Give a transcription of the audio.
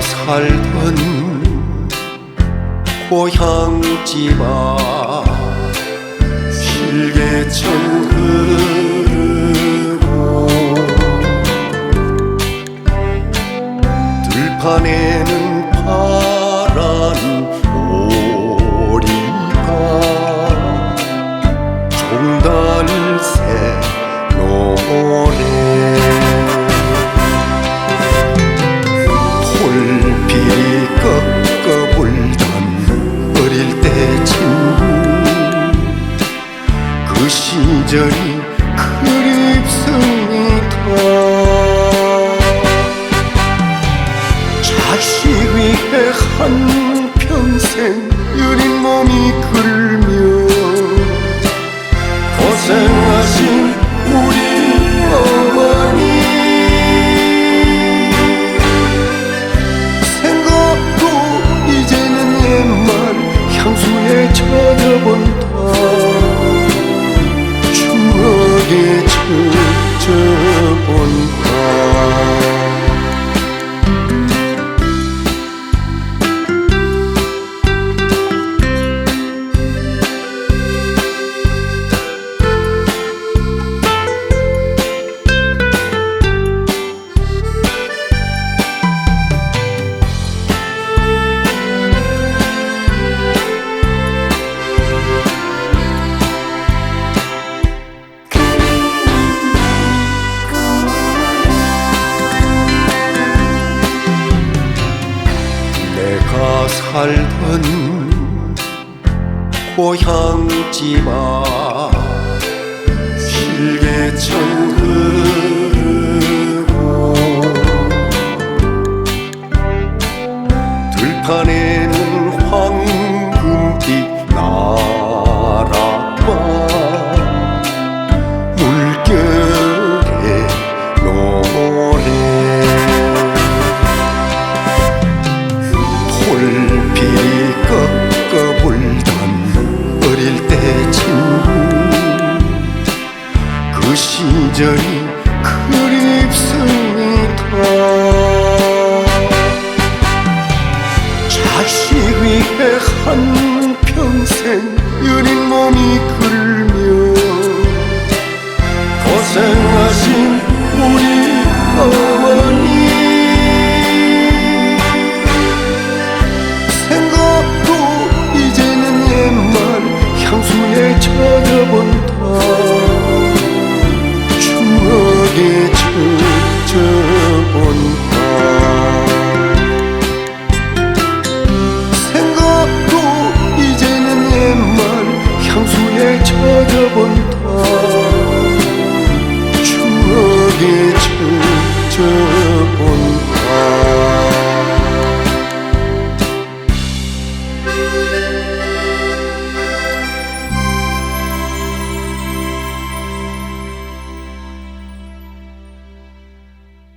살던 고향집 앞 실개천 흐르고 들판에 그 시절이 그립습니다 자식 위해 한 내가 살던 고향집 앞 실개천 흐 어릴 때 친구 그 시절이 그립습니다 자식 위해 한 평생 여린 몸이 긁며 고생하신 우리 어머니